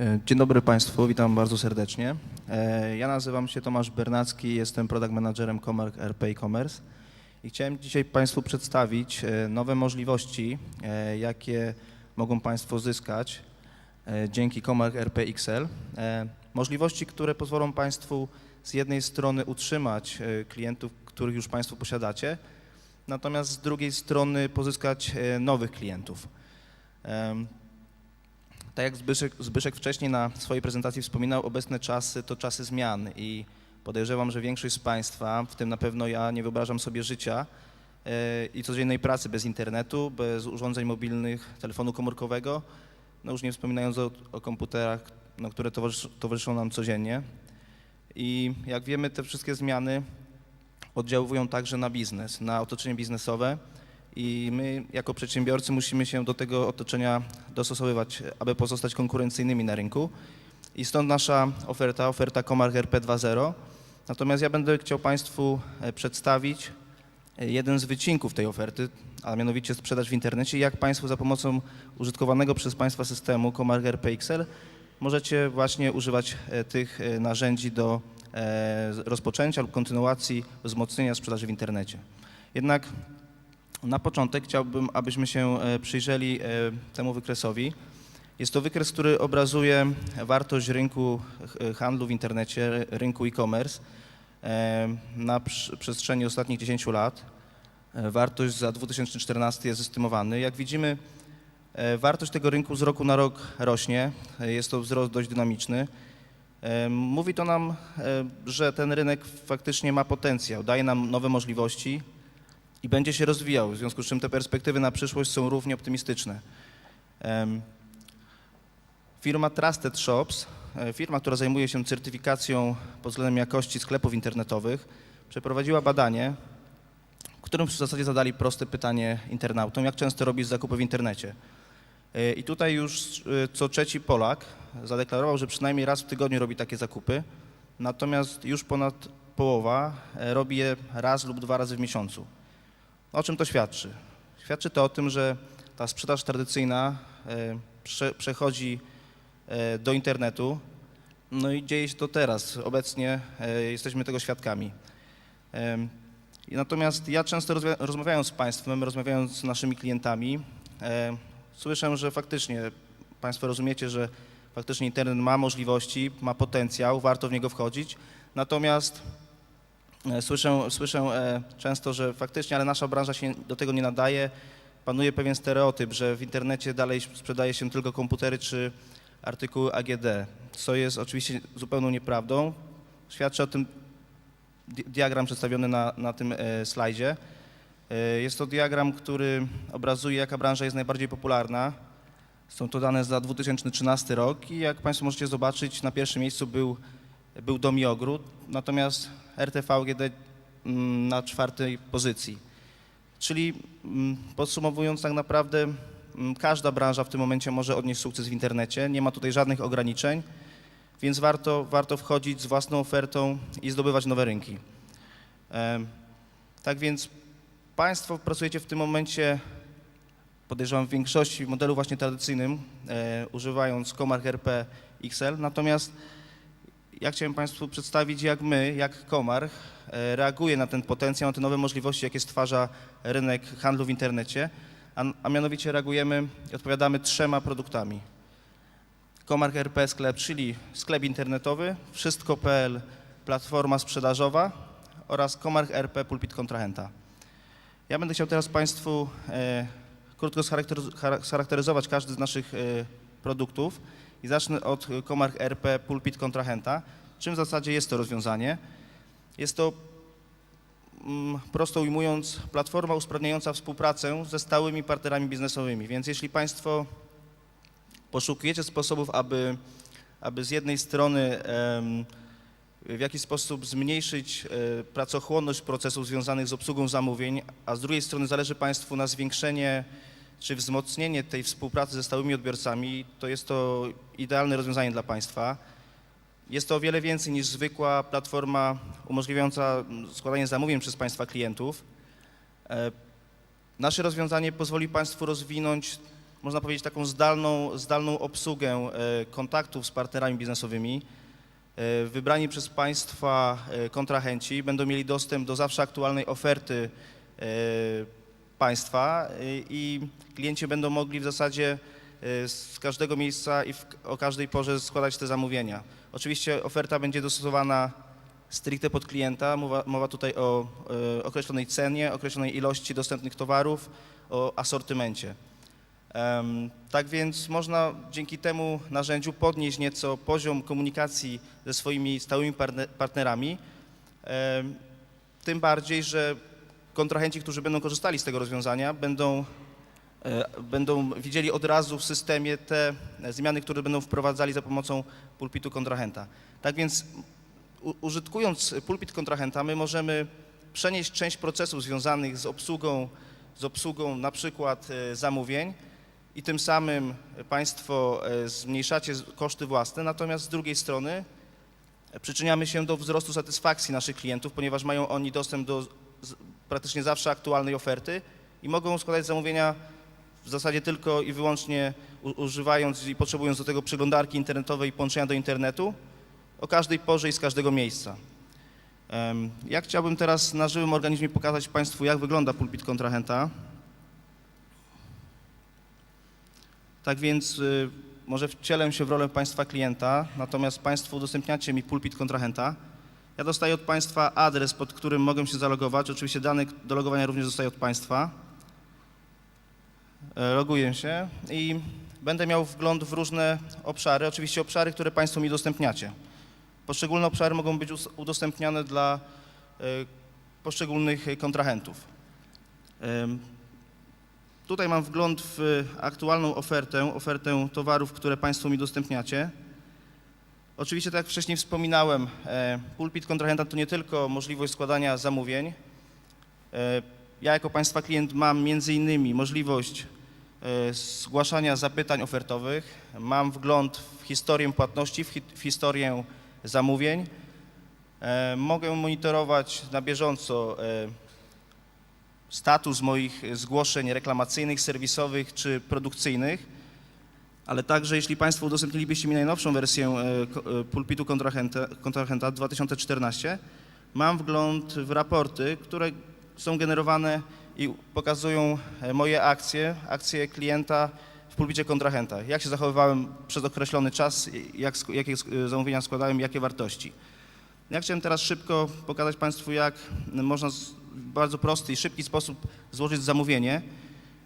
E, Dzień dobry Państwu, witam bardzo serdecznie. E, Ja nazywam się Tomasz Bernacki, jestem product managerem Comarch RP e-commerce i chciałem dzisiaj Państwu przedstawić e, nowe możliwości, jakie mogą Państwo zyskać dzięki Comarch RP XL. Możliwości, które pozwolą Państwu z jednej strony utrzymać klientów, których już Państwo posiadacie, natomiast z drugiej strony pozyskać nowych klientów. Tak jak Zbyszek, Zbyszek wcześniej na swojej prezentacji wspominał, obecne czasy to czasy zmian i podejrzewam, że większość z Państwa, w tym na pewno ja, nie wyobrażam sobie życia e, i codziennej pracy bez internetu, bez urządzeń mobilnych, telefonu komórkowego, no już nie wspominając o, o komputerach, no, które towarzysz, towarzyszą nam codziennie. I jak wiemy, te wszystkie zmiany oddziałują także na biznes, na otoczenie biznesowe i my jako przedsiębiorcy musimy się do tego otoczenia dostosowywać, aby pozostać konkurencyjnymi na rynku. I stąd nasza oferta, oferta Comarch RP 2.0. Natomiast ja będę chciał Państwu e, przedstawić e, jeden z wycinków tej oferty, a mianowicie sprzedaż w internecie, jak Państwo za pomocą użytkowanego przez Państwa systemu Comarch RP XL możecie właśnie używać e, tych narzędzi do rozpoczęcia lub kontynuacji wzmocnienia sprzedaży w internecie. Jednak na początek chciałbym, abyśmy się e, przyjrzeli e, temu wykresowi. Jest to wykres, który obrazuje wartość rynku ch- handlu w internecie, rynku e-commerce e, na prz- przestrzeni ostatnich 10 lat. E, Wartość za 2014 jest estymowany. Jak widzimy, e, wartość tego rynku z roku na rok rośnie. E, Jest to wzrost dość dynamiczny. E, Mówi to nam, e, że ten rynek faktycznie ma potencjał, daje nam nowe możliwości i będzie się rozwijał, w związku z czym te perspektywy na przyszłość są równie optymistyczne. Firma Trusted Shops, e, firma, która zajmuje się certyfikacją pod względem jakości sklepów internetowych, przeprowadziła badanie, w którym w zasadzie zadali proste pytanie internautom, jak często robisz zakupy w internecie. E, I tutaj już e, co trzeci Polak zadeklarował, że przynajmniej raz w tygodniu robi takie zakupy, natomiast już ponad połowa robi je raz lub dwa razy w miesiącu. O czym to świadczy? Świadczy to o tym, że ta sprzedaż tradycyjna e, prze, przechodzi e, do internetu. No i dzieje się to teraz. Obecnie e, jesteśmy tego świadkami. Natomiast ja często rozmawiając z Państwem, rozmawiając z naszymi klientami, słyszę, że faktycznie Państwo rozumiecie, że faktycznie internet ma możliwości, ma potencjał, warto w niego wchodzić. Natomiast Słyszę, słyszę e, często, że faktycznie, ale nasza branża się do tego nie nadaje. Panuje pewien stereotyp, że w internecie dalej sprzedaje się tylko komputery czy artykuły AGD, co jest oczywiście zupełną nieprawdą. Świadczy o tym di- diagram przedstawiony na, na tym e, slajdzie. E, Jest to diagram, który obrazuje, jaka branża jest najbardziej popularna. Są to dane za 2013 rok i jak Państwo możecie zobaczyć, na pierwszym miejscu był, był dom i ogród, natomiast RTV AGD mm, na czwartej pozycji. Czyli mm, podsumowując, tak naprawdę mm, każda branża w tym momencie może odnieść sukces w internecie. Nie ma tutaj żadnych ograniczeń, więc warto, warto wchodzić z własną ofertą i zdobywać nowe rynki. Tak więc Państwo pracujecie w tym momencie, podejrzewam, w większości w modelu właśnie tradycyjnym, e, używając Comarch RP XL, natomiast ja chciałem Państwu przedstawić, jak my, jak Comarch, e, reaguje na ten potencjał, na te nowe możliwości, jakie stwarza rynek handlu w internecie, a, a mianowicie reagujemy i odpowiadamy trzema produktami. Comarch RP Sklep, czyli sklep internetowy, wszystko.pl, platforma sprzedażowa oraz Comarch RP Pulpit Kontrahenta. Ja będę chciał teraz Państwu e, krótko scharakteryz- chara- scharakteryzować każdy z naszych e, produktów i zacznę od Comarch RP Pulpit Kontrahenta. Czym w zasadzie jest to rozwiązanie? Jest to, mm, prosto ujmując, platforma usprawniająca współpracę ze stałymi partnerami biznesowymi. Więc jeśli Państwo poszukujecie sposobów, aby, aby z jednej strony w jakiś sposób zmniejszyć e, pracochłonność procesów związanych z obsługą zamówień, a z drugiej strony zależy Państwu na zwiększenie czy wzmocnienie tej współpracy ze stałymi odbiorcami, to jest to idealne rozwiązanie dla Państwa. Jest to o wiele więcej niż zwykła platforma umożliwiająca mm, składanie zamówień przez Państwa klientów. E, Nasze rozwiązanie pozwoli Państwu rozwinąć można powiedzieć, taką zdalną, zdalną obsługę e, kontaktów z partnerami biznesowymi. E, Wybrani przez Państwa kontrahenci będą mieli dostęp do zawsze aktualnej oferty Państwa e, i klienci będą mogli w zasadzie e, z każdego miejsca i w, o każdej porze składać te zamówienia. Oczywiście oferta będzie dostosowana stricte pod klienta. Mowa, mowa tutaj o e, określonej cenie, określonej ilości dostępnych towarów, o asortymencie. Em, Tak więc można dzięki temu narzędziu podnieść nieco poziom komunikacji ze swoimi stałymi partner- partnerami. Em, Tym bardziej, że kontrahenci, którzy będą korzystali z tego rozwiązania, będą, e, będą widzieli od razu w systemie te zmiany, które będą wprowadzali za pomocą pulpitu kontrahenta. Tak więc użytkując pulpit kontrahenta, my możemy przenieść część procesów związanych z obsługą, z obsługą na przykład e, zamówień i tym samym Państwo e, zmniejszacie koszty własne, natomiast z drugiej strony przyczyniamy się do wzrostu satysfakcji naszych klientów, ponieważ mają oni dostęp do praktycznie zawsze aktualnej oferty i mogą składać zamówienia w zasadzie tylko i wyłącznie używając i potrzebując do tego przeglądarki internetowej i połączenia do internetu o każdej porze i z każdego miejsca. Ja chciałbym teraz na żywym organizmie pokazać Państwu, jak wygląda pulpit kontrahenta. Tak więc y, może wcielę się w rolę Państwa klienta, natomiast Państwo udostępniacie mi pulpit kontrahenta. Ja dostaję od Państwa adres, pod którym mogę się zalogować. Oczywiście dane do logowania również dostaję od Państwa. E, Loguję się i będę miał wgląd w różne obszary, oczywiście obszary, które Państwo mi udostępniacie. Poszczególne obszary mogą być udostępniane dla e, poszczególnych kontrahentów. Tutaj mam wgląd w aktualną ofertę, ofertę towarów, które Państwo mi udostępniacie. Oczywiście, tak jak wcześniej wspominałem, e, pulpit kontrahenta to nie tylko możliwość składania zamówień. E, Ja jako Państwa klient mam między innymi możliwość e, zgłaszania zapytań ofertowych, mam wgląd w historię płatności, w, hi- w historię zamówień. Mogę monitorować na bieżąco status moich zgłoszeń reklamacyjnych, serwisowych czy produkcyjnych, ale także jeśli Państwo udostępnilibyście mi najnowszą wersję e, e, pulpitu kontrahenta, kontrahenta 2014, mam wgląd w raporty, które są generowane i pokazują e, moje akcje, akcje klienta w pulpicie kontrahenta. Jak się zachowywałem przez określony czas, jak, jakie zamówienia składałem, jakie wartości. Ja chciałem teraz szybko pokazać Państwu, jak można w bardzo prosty i szybki sposób złożyć zamówienie.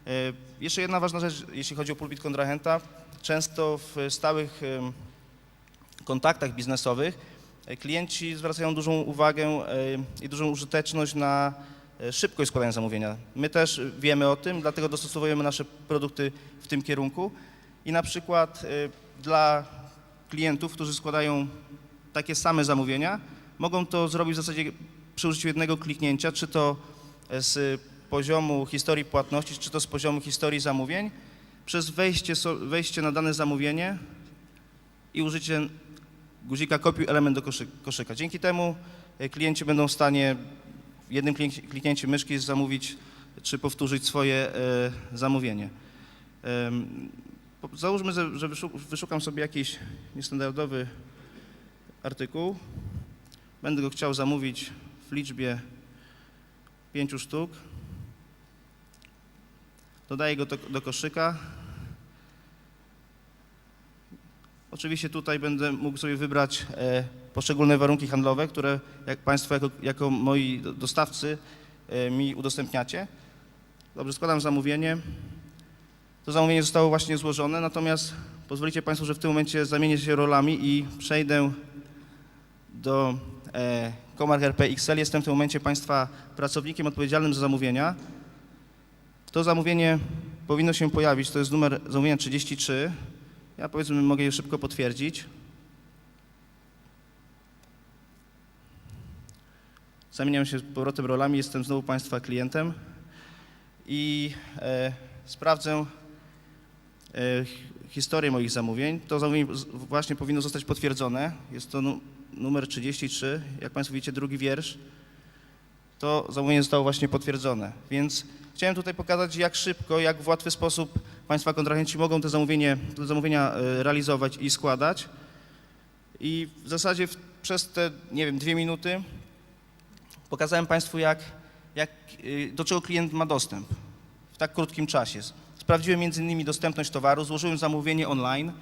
E, Jeszcze jedna ważna rzecz, jeśli chodzi o pulpit kontrahenta. Często w stałych kontaktach biznesowych e, klienci zwracają dużą uwagę e, i dużą użyteczność na szybkość składania zamówienia. My też wiemy o tym, dlatego dostosowujemy nasze produkty w tym kierunku i na przykład dla klientów, którzy składają takie same zamówienia, mogą to zrobić w zasadzie przy użyciu jednego kliknięcia, czy to z poziomu historii płatności, czy to z poziomu historii zamówień, przez wejście, wejście na dane zamówienie i użycie guzika kopiuj element do koszy, koszyka. Dzięki temu e, klienci będą w stanie w jednym kliknięci- kliknięciu myszki zamówić czy powtórzyć swoje e, zamówienie. Załóżmy, że że wyszu- wyszukam sobie jakiś niestandardowy artykuł. Będę go chciał zamówić w liczbie pięciu sztuk. Dodaję go do, do koszyka. Oczywiście tutaj będę mógł sobie wybrać e, poszczególne warunki handlowe, które jak Państwo jako, jako moi do- dostawcy e, mi udostępniacie. Dobrze, składam zamówienie. To zamówienie zostało właśnie złożone, natomiast pozwolicie Państwo, że w tym momencie zamienię się rolami i przejdę do e, Comarch. Jestem w tym momencie Państwa pracownikiem odpowiedzialnym za zamówienia. To zamówienie powinno się pojawić, to jest numer zamówienia 33. Ja powiedzmy mogę je szybko potwierdzić. Zamieniam się z powrotem rolami, jestem znowu Państwa klientem i e, sprawdzę e, hi- historię moich zamówień. To zamówienie właśnie powinno zostać potwierdzone. Jest to nu- numer 33, jak Państwo widzicie, drugi wiersz. To zamówienie zostało właśnie potwierdzone. Więc chciałem tutaj pokazać, jak szybko, jak w łatwy sposób Państwa kontrahenci mogą te, zamówienie, te zamówienia e, realizować i składać. I w zasadzie w, przez te, nie wiem, dwie minuty pokazałem Państwu, jak, jak, y, do czego klient ma dostęp w tak krótkim czasie. Sprawdziłem innymi dostępność towaru, złożyłem zamówienie online,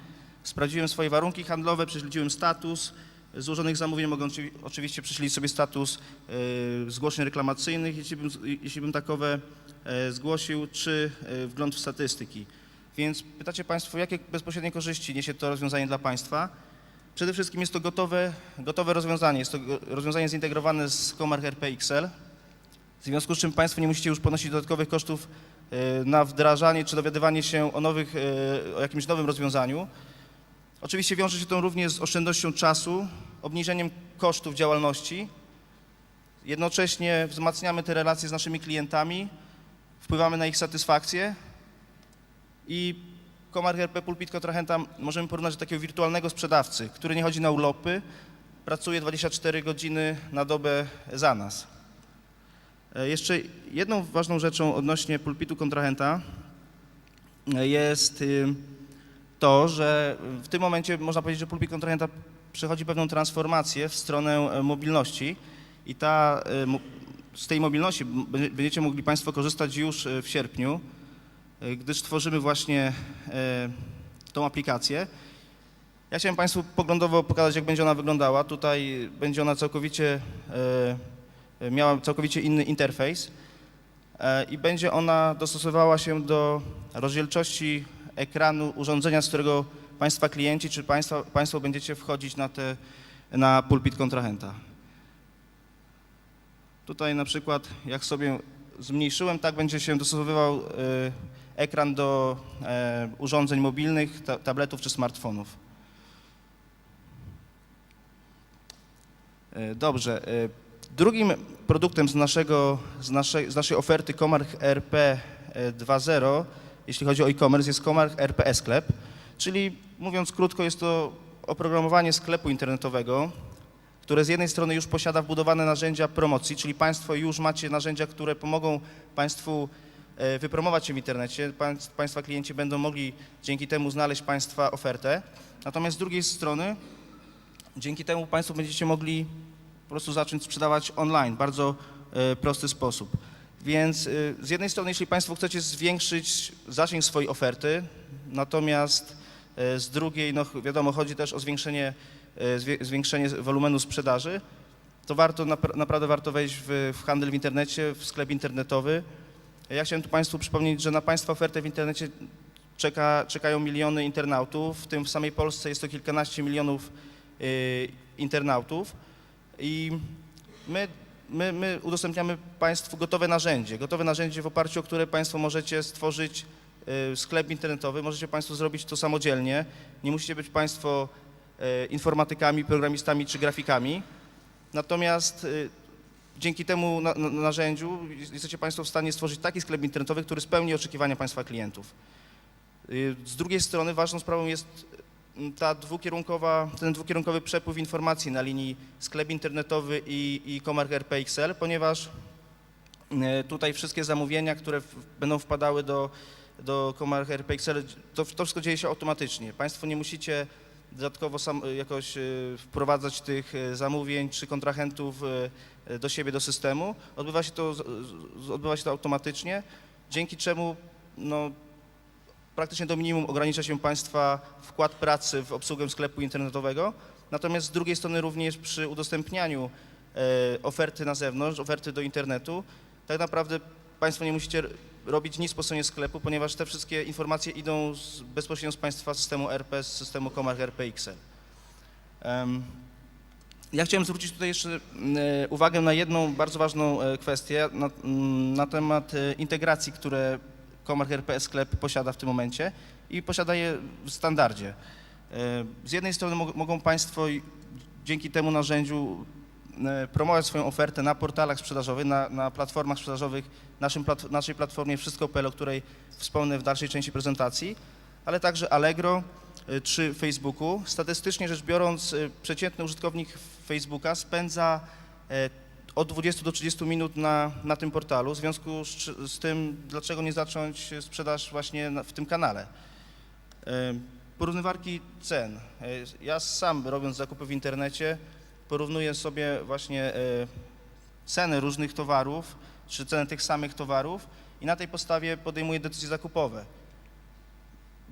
sprawdziłem swoje warunki handlowe, prześledziłem status złożonych zamówień, oczywi- oczywiście prześledzić sobie status y, zgłoszeń reklamacyjnych, jeśli bym, jeśli bym takowe e, zgłosił, czy e, wgląd w statystyki. Więc pytacie Państwo, jakie bezpośrednie korzyści niesie to rozwiązanie dla Państwa? Przede wszystkim jest to gotowe, gotowe rozwiązanie. Jest to rozwiązanie zintegrowane z Comarch RP XL, w związku z czym Państwo nie musicie już ponosić dodatkowych kosztów e, na wdrażanie czy dowiadywanie się o, nowych, e, o jakimś nowym rozwiązaniu. Oczywiście wiąże się to również z oszczędnością czasu, obniżeniem kosztów działalności. Jednocześnie wzmacniamy te relacje z naszymi klientami, wpływamy na ich satysfakcję i Comarch RP Pulpit Kontrahenta możemy porównać do takiego wirtualnego sprzedawcy, który nie chodzi na urlopy, pracuje 24 godziny na dobę za nas. E, Jeszcze jedną ważną rzeczą odnośnie pulpitu kontrahenta e, jest y, to, że w tym momencie można powiedzieć, że pulpit kontrahenta przechodzi pewną transformację w stronę e, mobilności i ta, e, z tej mobilności będziecie mogli Państwo korzystać już e, w sierpniu, gdyż tworzymy właśnie tą aplikację. Ja chciałem Państwu poglądowo pokazać, jak będzie ona wyglądała. Tutaj będzie ona całkowicie miała całkowicie inny interfejs i będzie ona dostosowała się do rozdzielczości ekranu urządzenia, z którego Państwa klienci czy Państwa, Państwo będziecie wchodzić na, te, na pulpit kontrahenta. Tutaj na przykład jak sobie zmniejszyłem, tak będzie się dostosowywał e, ekran do e, urządzeń mobilnych, ta, tabletów czy smartfonów. E, Dobrze. Drugim produktem z, naszego, z, naszej, z naszej oferty Comarch RP e, 2.0, jeśli chodzi o e-commerce, jest Comarch RP Sklep, czyli mówiąc krótko, jest to oprogramowanie sklepu internetowego, które z jednej strony już posiada wbudowane narzędzia promocji, czyli Państwo już macie narzędzia, które pomogą Państwu e, wypromować się w internecie. Pańs- Państwa klienci będą mogli dzięki temu znaleźć Państwa ofertę. Natomiast z drugiej strony, dzięki temu Państwo będziecie mogli po prostu zacząć sprzedawać online bardzo e, prosty sposób. Więc e, z jednej strony, jeśli Państwo chcecie zwiększyć zasięg swojej oferty, natomiast e, z drugiej, no wiadomo, chodzi też o zwiększenie, zwie- zwiększenie wolumenu sprzedaży, to warto, napra- naprawdę warto wejść w, w handel w internecie, w sklep internetowy. Ja chciałem tu Państwu przypomnieć, że na Państwa ofertę w internecie czeka, czekają miliony internautów, w tym w samej Polsce jest to kilkanaście milionów y, internautów i my, my, my udostępniamy Państwu gotowe narzędzie, gotowe narzędzie w oparciu o które Państwo możecie stworzyć y, sklep internetowy, możecie Państwo zrobić to samodzielnie, nie musicie być Państwo y, informatykami, programistami czy grafikami, natomiast y, dzięki temu na, na, narzędziu jesteście Państwo w stanie stworzyć taki sklep internetowy, który spełni oczekiwania Państwa klientów. Z drugiej strony ważną sprawą jest ta dwukierunkowa, ten dwukierunkowy przepływ informacji na linii sklep internetowy i, i Comarch RP XL, ponieważ y, tutaj wszystkie zamówienia, które będą wpadały do, do Comarch RP XL, to, to wszystko dzieje się automatycznie. Państwo nie musicie dodatkowo sam, jakoś y, wprowadzać tych zamówień czy kontrahentów do siebie, do systemu. Odbywa się to, odbywa się to automatycznie, dzięki czemu no, praktycznie do minimum ogranicza się Państwa wkład pracy w obsługę sklepu internetowego. Natomiast z drugiej strony również przy udostępnianiu e, oferty na zewnątrz, oferty do internetu, tak naprawdę Państwo nie musicie robić nic po stronie sklepu, ponieważ te wszystkie informacje idą z, bezpośrednio z Państwa systemu RP, z systemu Comarch RP XL. Em, Ja chciałem zwrócić tutaj jeszcze e, uwagę na jedną bardzo ważną e, kwestię na, na temat integracji, które Comarch RP Sklep posiada w tym momencie i posiada je w standardzie. E, Z jednej strony mog- mogą Państwo dzięki temu narzędziu e, promować swoją ofertę na portalach sprzedażowych, na, na platformach sprzedażowych, naszym naszej platformie Wszystko.pl, o której wspomnę w dalszej części prezentacji, ale także Allegro e, czy Facebooku. Statystycznie rzecz biorąc, przeciętny użytkownik Facebooka spędza od 20 do 30 minut na, na tym portalu. W związku z, z tym, dlaczego nie zacząć sprzedaż właśnie na, w tym kanale? E, Porównywarki cen. E, Ja sam robiąc zakupy w internecie porównuję sobie właśnie e, ceny różnych towarów, czy ceny tych samych towarów i na tej podstawie podejmuję decyzje zakupowe.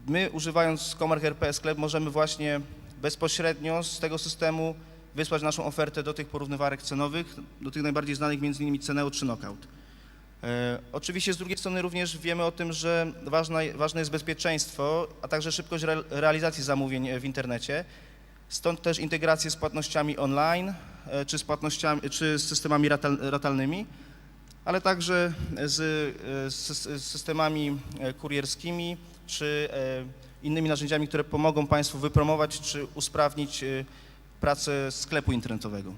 My używając Comarch RP Sklep możemy właśnie bezpośrednio z tego systemu wysłać naszą ofertę do tych porównywarek cenowych, do tych najbardziej znanych, między innymi Ceneo czy Knockout. E, oczywiście z drugiej strony również wiemy o tym, że ważna, ważne jest bezpieczeństwo, a także szybkość re, realizacji zamówień e, w internecie. Stąd też integracje z płatnościami online e, czy z, płatnościami, czy z systemami ratal, ratalnymi, ale także z, z, systemami kurierskimi czy innymi narzędziami, które pomogą Państwu wypromować czy usprawnić pracę sklepu internetowego.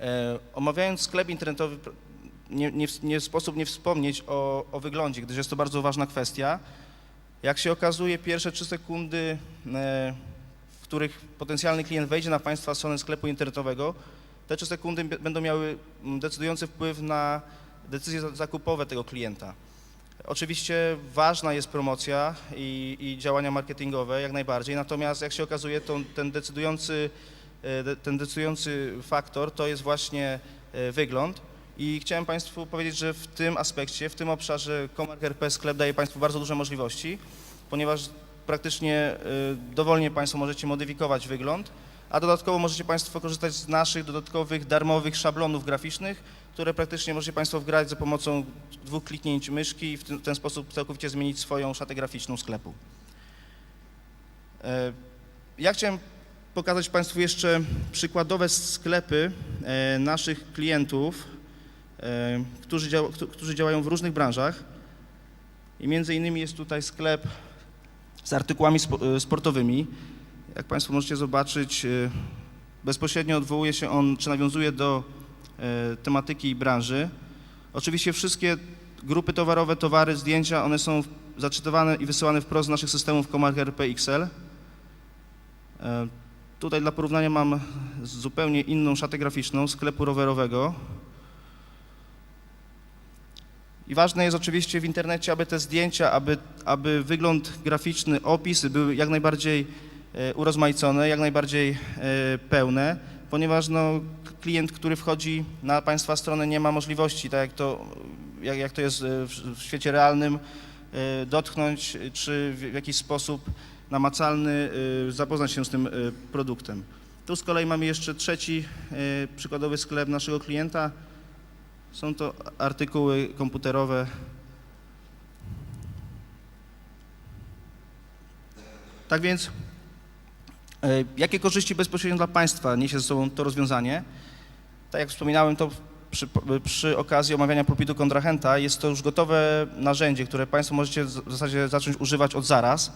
E, Omawiając sklep internetowy, nie, nie, nie sposób nie wspomnieć o, o wyglądzie, gdyż jest to bardzo ważna kwestia. Jak się okazuje, pierwsze trzy sekundy, e, w których potencjalny klient wejdzie na Państwa stronę sklepu internetowego, te trzy sekundy będą miały decydujący wpływ na decyzje za- zakupowe tego klienta. Oczywiście ważna jest promocja i, i działania marketingowe jak najbardziej, natomiast jak się okazuje, to ten decydujący, e, ten decydujący faktor to jest właśnie e, wygląd. I chciałem Państwu powiedzieć, że w tym aspekcie, w tym obszarze Comarch RP Sklep daje Państwu bardzo duże możliwości, ponieważ praktycznie e, dowolnie Państwo możecie modyfikować wygląd, a dodatkowo możecie Państwo korzystać z naszych dodatkowych darmowych szablonów graficznych, które praktycznie możecie Państwo wgrać za pomocą dwóch kliknięć myszki i w ten, ten sposób całkowicie zmienić swoją szatę graficzną sklepu. E, Ja chciałem pokazać Państwu jeszcze przykładowe sklepy e, naszych klientów, e, którzy, dział, któ- którzy działają w różnych branżach. I między innymi jest tutaj sklep z artykułami spo- sportowymi. Jak Państwo możecie zobaczyć, bezpośrednio odwołuje się on, czy nawiązuje do e, tematyki branży. Oczywiście wszystkie grupy towarowe, towary, zdjęcia, one są zaczytywane i wysyłane wprost z naszych systemów Comarch RP XL. E, Tutaj dla porównania mam zupełnie inną szatę graficzną sklepu rowerowego. I ważne jest oczywiście w internecie, aby te zdjęcia, aby, aby wygląd graficzny, opisy były jak najbardziej e, urozmaicone, jak najbardziej pełne, ponieważ no, klient, który wchodzi na Państwa stronę nie ma możliwości, tak jak to, jak, jak to jest e, w, w świecie realnym, e, dotknąć e, czy w, jakiś sposób namacalny zapoznać się z tym produktem. Tu z kolei mamy jeszcze trzeci przykładowy sklep naszego klienta. Są to artykuły komputerowe. Tak więc, jakie korzyści bezpośrednio dla państwa niesie ze sobą to rozwiązanie? Tak jak wspominałem, to przy, przy okazji omawiania pulpitu kontrahenta jest to już gotowe narzędzie, które państwo możecie w zasadzie zacząć używać od zaraz.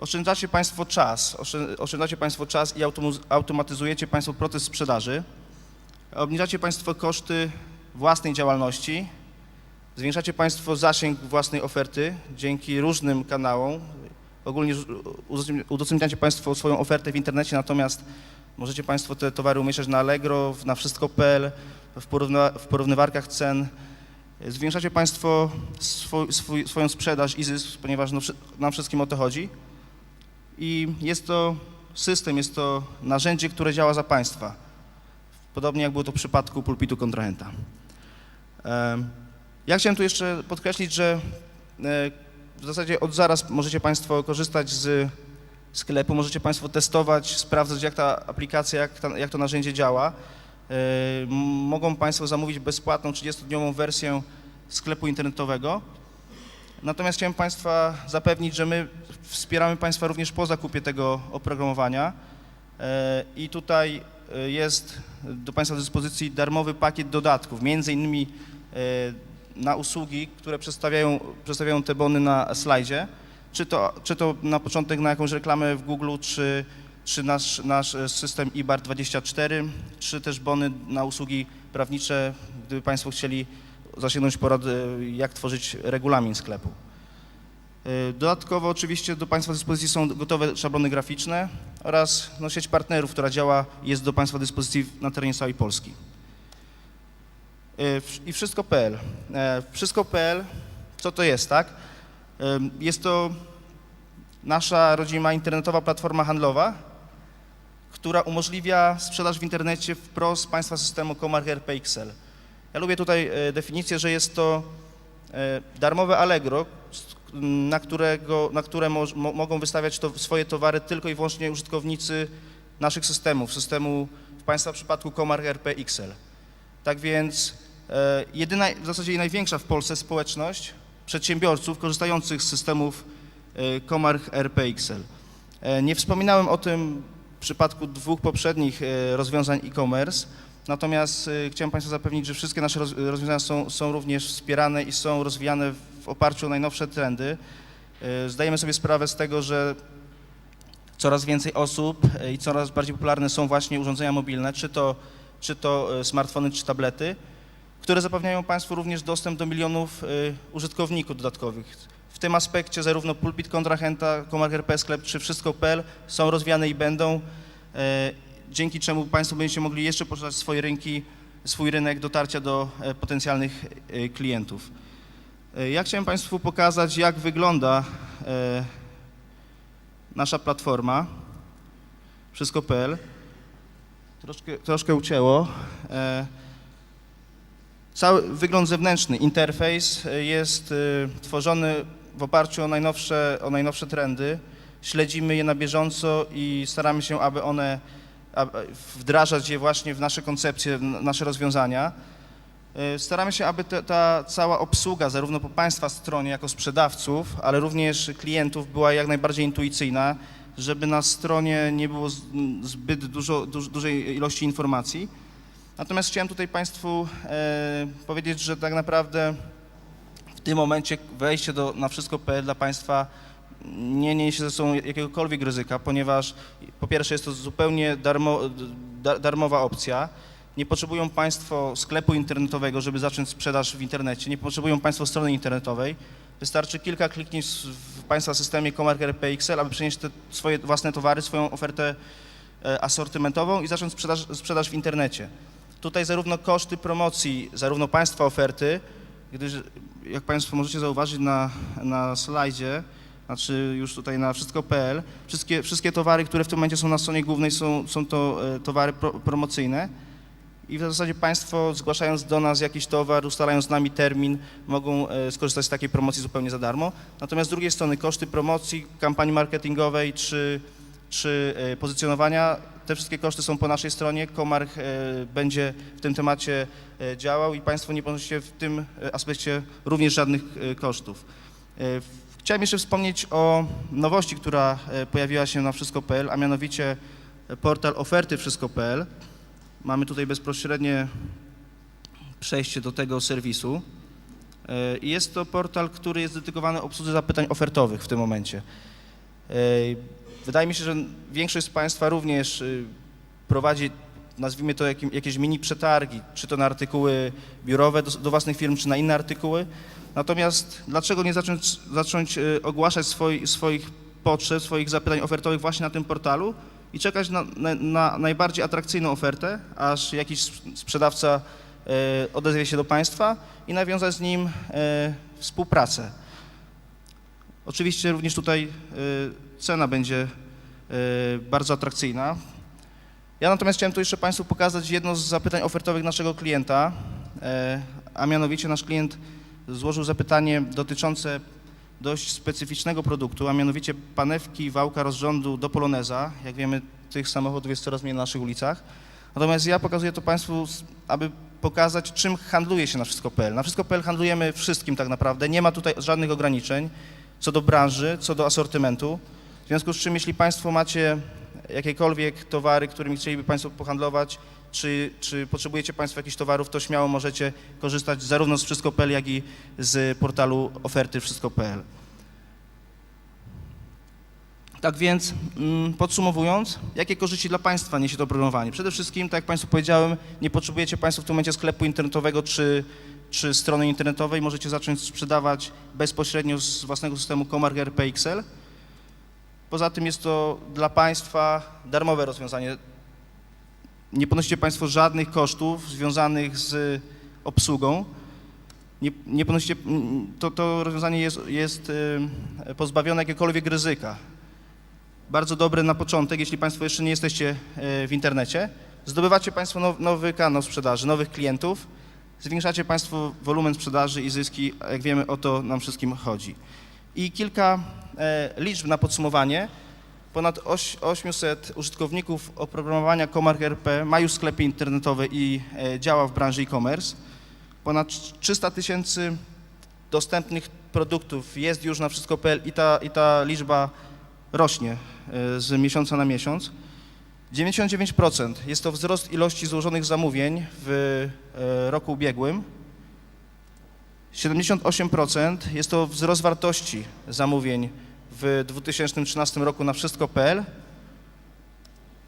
Oszczędzacie państwo czas, oszczę- oszczędzacie państwo czas i automatyzujecie państwo proces sprzedaży. Obniżacie Państwo koszty własnej działalności, zwiększacie Państwo zasięg własnej oferty dzięki różnym kanałom. Ogólnie udostępniacie Państwo swoją ofertę w internecie, natomiast możecie Państwo te towary umieszczać na Allegro, na wszystko.pl, w, porówna- w porównywarkach cen. Zwiększacie Państwo swój, swój, swoją sprzedaż i zysk, ponieważ no, nam wszystkim o to chodzi. I jest to system, jest to narzędzie, które działa za Państwa. Podobnie jak było to w przypadku pulpitu kontrahenta. Ja chciałem tu jeszcze podkreślić, że e, w zasadzie od zaraz możecie Państwo korzystać z sklepu, możecie Państwo testować, sprawdzać jak ta aplikacja, jak, ta, jak to narzędzie działa. E, Mogą Państwo zamówić bezpłatną 30-dniową wersję sklepu internetowego. Natomiast chciałem Państwa zapewnić, że my wspieramy Państwa również po zakupie tego oprogramowania. E, I tutaj e, jest do Państwa dyspozycji darmowy pakiet dodatków, między innymi na usługi, które przedstawiają, przedstawiają te bony na slajdzie, czy to, czy to na początek na jakąś reklamę w Google, czy, czy nasz, nasz e, system IBAR24, czy też bony na usługi prawnicze, gdyby Państwo chcieli zasięgnąć porady, jak tworzyć regulamin sklepu. E, Dodatkowo oczywiście do Państwa dyspozycji są gotowe szablony graficzne oraz no, sieć partnerów, która działa jest do Państwa dyspozycji na terenie całej Polski. Wsz- I wszystko.pl. E, Wszystko.pl, co to jest, tak? Jest to nasza rodzima internetowa platforma handlowa, która umożliwia sprzedaż w internecie wprost Państwa systemu Comarch RP XL. Ja lubię tutaj e, definicję, że jest to e, darmowe Allegro, na, którego, na które moż- mo, mogą wystawiać to, swoje towary tylko i wyłącznie użytkownicy naszych systemów, systemu w Państwa przypadku Comarch RP XL. Tak więc jedyna, w zasadzie największa w Polsce społeczność przedsiębiorców korzystających z systemów e, Comarch RP XL. E, Nie wspominałem o tym w przypadku dwóch poprzednich e, rozwiązań e-commerce, natomiast e, chciałem Państwa zapewnić, że wszystkie nasze roz- rozwiązania są, są również wspierane i są rozwijane w oparciu o najnowsze trendy. E, Zdajemy sobie sprawę z tego, że coraz więcej osób e, i coraz bardziej popularne są właśnie urządzenia mobilne, czy to, czy to e, smartfony, czy tablety, które zapewniają Państwu również dostęp do milionów e, użytkowników dodatkowych. W tym aspekcie zarówno Pulpit Kontrahenta, Comarch RP Sklep czy Wszystko.pl są rozwijane i będą, e, dzięki czemu Państwo będziecie mogli jeszcze poszerzać swoje rynki, swój rynek dotarcia do e, potencjalnych e, klientów. E, Ja chciałem Państwu pokazać, jak wygląda nasza platforma wszystko.pl. Troszkę, troszkę ucięło. Cały wygląd zewnętrzny, interfejs e, jest e, tworzony w oparciu o najnowsze, o najnowsze trendy. Śledzimy je na bieżąco i staramy się, aby one, aby wdrażać je właśnie w nasze koncepcje, w nasze rozwiązania. E, Staramy się, aby ta cała obsługa, zarówno po Państwa stronie jako sprzedawców, ale również klientów była jak najbardziej intuicyjna, żeby na stronie nie było zbyt dużo, duż, dużej ilości informacji. Natomiast chciałem tutaj Państwu e, powiedzieć, że tak naprawdę w tym momencie wejście do, na wszystko.pl dla Państwa nie niesie ze sobą jakiegokolwiek ryzyka, ponieważ po pierwsze jest to zupełnie darmo, da, darmowa opcja. Nie potrzebują Państwo sklepu internetowego, żeby zacząć sprzedaż w internecie. Nie potrzebują Państwo strony internetowej. Wystarczy kilka kliknięć w Państwa systemie Comarch RP XL, aby przenieść te swoje własne towary, swoją ofertę e, asortymentową i zacząć sprzedaż, sprzedaż w internecie. Tutaj zarówno koszty promocji, zarówno Państwa oferty, gdyż jak Państwo możecie zauważyć na, na slajdzie, znaczy już tutaj na wszystko.pl, wszystkie, wszystkie towary, które w tym momencie są na stronie głównej są, są to e, towary pro, promocyjne i w zasadzie Państwo zgłaszając do nas jakiś towar, ustalając z nami termin, mogą e, skorzystać z takiej promocji zupełnie za darmo. Natomiast z drugiej strony koszty promocji, kampanii marketingowej czy, czy e, pozycjonowania, te wszystkie koszty są po naszej stronie. Komarch e, będzie w tym temacie e, działał i Państwo nie ponosicie w tym aspekcie również żadnych kosztów. Chciałem jeszcze wspomnieć o nowości, która pojawiła się na wszystko.pl, a mianowicie portal oferty wszystko.pl. Mamy tutaj bezpośrednie przejście do tego serwisu. Jest to portal, który jest dedykowany obsłudze zapytań ofertowych w tym momencie. Wydaje mi się, że większość z Państwa również y, prowadzi, nazwijmy to jakim, jakieś mini przetargi, czy to na artykuły biurowe do, do własnych firm, czy na inne artykuły. Natomiast dlaczego nie zacząć, zacząć y, ogłaszać swoi, swoich potrzeb, swoich zapytań ofertowych właśnie na tym portalu i czekać na, na, na najbardziej atrakcyjną ofertę, aż jakiś sp- sprzedawca e, odezwie się do Państwa i nawiązać z nim współpracę. Oczywiście również tutaj cena będzie e, bardzo atrakcyjna. Ja natomiast chciałem tu jeszcze Państwu pokazać jedno z zapytań ofertowych naszego klienta, e, a mianowicie nasz klient złożył zapytanie dotyczące dość specyficznego produktu, a mianowicie panewki wałka rozrządu do Poloneza. Jak wiemy, tych samochodów jest coraz mniej na naszych ulicach. Natomiast ja pokazuję to Państwu, aby pokazać, czym handluje się na wszystko.pl. Na wszystko.pl handlujemy wszystkim tak naprawdę. Nie ma tutaj żadnych ograniczeń co do branży, co do asortymentu. W związku z czym, jeśli Państwo macie jakiekolwiek towary, którymi chcieliby Państwo pohandlować, czy, czy potrzebujecie Państwo jakichś towarów, to śmiało możecie korzystać zarówno z wszystko.pl, jak i z portalu oferty wszystko.pl. Tak więc, mm, podsumowując, jakie korzyści dla Państwa niesie to oprogramowanie? Przede wszystkim, tak jak Państwu powiedziałem, nie potrzebujecie Państwo w tym momencie sklepu internetowego czy, czy strony internetowej możecie zacząć sprzedawać bezpośrednio z własnego systemu Comarch RP XL. Poza tym jest to dla Państwa darmowe rozwiązanie. Nie ponosicie Państwo żadnych kosztów związanych z obsługą. Nie, nie ponosicie, to, to rozwiązanie jest, jest y, pozbawione jakiegokolwiek ryzyka. Bardzo dobre na początek, jeśli Państwo jeszcze nie jesteście y, w internecie. Zdobywacie Państwo now, nowy kanał sprzedaży, nowych klientów. Zwiększacie Państwo wolumen sprzedaży i zyski, jak wiemy, o to nam wszystkim chodzi. I kilka e, liczb na podsumowanie. Ponad oś- 800 użytkowników oprogramowania Comarch RP ma już sklepy internetowe i e, działa w branży e-commerce. Ponad 300 tysięcy dostępnych produktów jest już na wszystko.pl i ta, i ta liczba rośnie e, z miesiąca na miesiąc. 99% jest to wzrost ilości złożonych zamówień w roku ubiegłym. 78% jest to wzrost wartości zamówień w 2013 roku na wszystko.pl.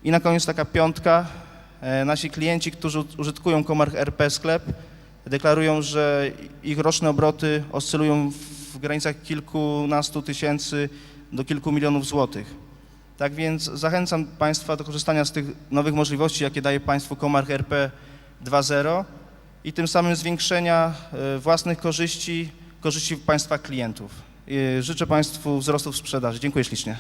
I na koniec taka piątka. E, Nasi klienci, którzy użytkują Comarch RP sklep, deklarują, że ich roczne obroty oscylują w granicach kilkunastu tysięcy do kilku milionów złotych. Tak więc zachęcam Państwa do korzystania z tych nowych możliwości, jakie daje Państwu Comarch RP 2.0 i tym samym zwiększenia e, własnych korzyści, korzyści Państwa klientów. Życzę Państwu wzrostu w sprzedaży. Dziękuję ślicznie.